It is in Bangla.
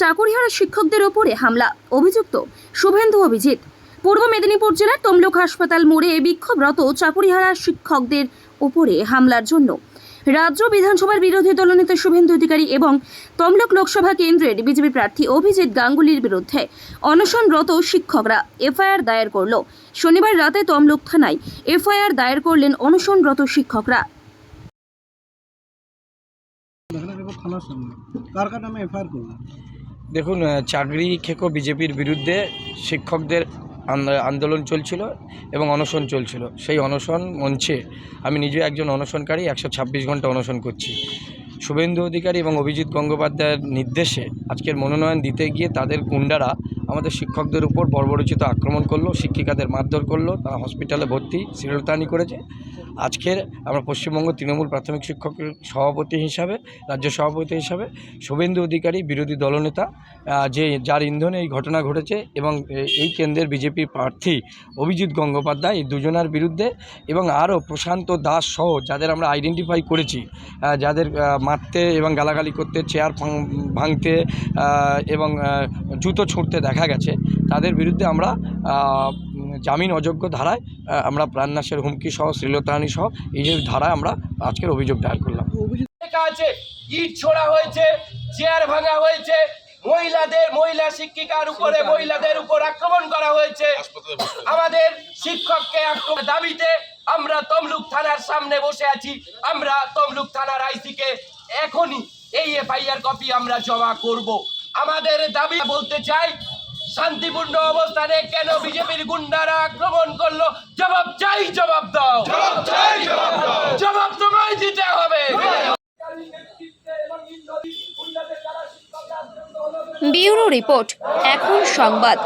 চাকুরিহারা শিক্ষকদের ওপরে হামলা, অভিযুক্ত শুভেন্দু অভিজিৎ। পূর্ব মেদিনীপুর জেলার তমলুক হাসপাতাল মোড়ে বিক্ষোভরত চাকুরিহারা শিক্ষকদের ওপরে হামলার জন্য। রাজ্য বিধানসভার বিরোধী দলনেতা শুভেন্দু অধিকারী এবং তমলুক লোকসভা কেন্দ্রের বিজেপি প্রার্থী অভিজিৎ গাঙ্গুলির বিরুদ্ধে অনশনরত শিক্ষকরা এফআইআর দায়ের করল। শনিবার রাতে তমলুক থানায় এফআইআর দায়ের করলেন অনশনরত শিক্ষকরা। থানার সামনে। কার কার নামে এফআইআর করলাম? দেখুন চাকরি খেকো বিজেপির বিরুদ্ধে শিক্ষকদের আন্দোলন চলছিল এবং অনশন চলছিল। সেই অনশন মঞ্চে আমি নিজে একজন অনশনকারী, একশো ছাব্বিশ ঘণ্টা অনশন করছি। শুভেন্দু অধিকারী এবং অভিজিৎ গঙ্গোপাধ্যায়ের নির্দেশে আজকের মনোনয়ন দিতে গিয়ে তাদের গুন্ডারা আমাদের শিক্ষকদের উপর বর্বরচিত আক্রমণ করল, শিক্ষিকাদের মারধর করল, তারা হসপিটালে ভর্তি, শ্লীলতাহানি করেছে। আজকের আমরা পশ্চিমবঙ্গ তৃণমূল প্রাথমিক শিক্ষকের সভাপতি হিসাবে, রাজ্য সভাপতি হিসাবে শুভেন্দু অধিকারী, বিরোধী দলনেতা যে যার ইন্ধনে এই ঘটনা ঘটেছে এবং এই কেন্দ্রের বিজেপি প্রার্থী অভিজিৎ গঙ্গোপাধ্যায়, এই দুজনার বিরুদ্ধে এবং আরও প্রশান্ত দাস সহ যাদের আমরা আইডেন্টিফাই করেছি যাদের মারতে এবং গালাগালি করতে চেয়ার ভাঙ- ভাঙতে এবং জুতো ছুঁড়তে দেখা গেছে তাদের বিরুদ্ধে আমরা জামিন অযোগ্য ধারায় আমরা প্রাণনাশের হুমকি সহ শ্লীলতাহানি সহ এই যে ধারায় আমরা আজকের অভিযোগ দায়ের করলাম। আছে ইট ছোড়া হয়েছে চেয়ার ভাঙা হয়েছে মহিলাদের মহিলা শিক্ষিকার উপরে মহিলাদের উপর আক্রমণ করা হয়েছে। আমাদের শিক্ষককে আক্রমণ দাবিতে আমরা তমলুক থানার সামনে বসে আছি। আমরা তমলুক থানার আইসিকে এখনই এই এফআইআর কপি আমরা জমা করব। আমাদের দাবি বলতে চাই শান্তিপূর্ণ অবস্থানে কেন বিজেপির গুন্ডারা আক্রমণ করল? জবাব চাই জবাব দাও। জবাব তোমায় দিতে হবে। ব্যুরো রিপোর্ট এখন সংবাদ।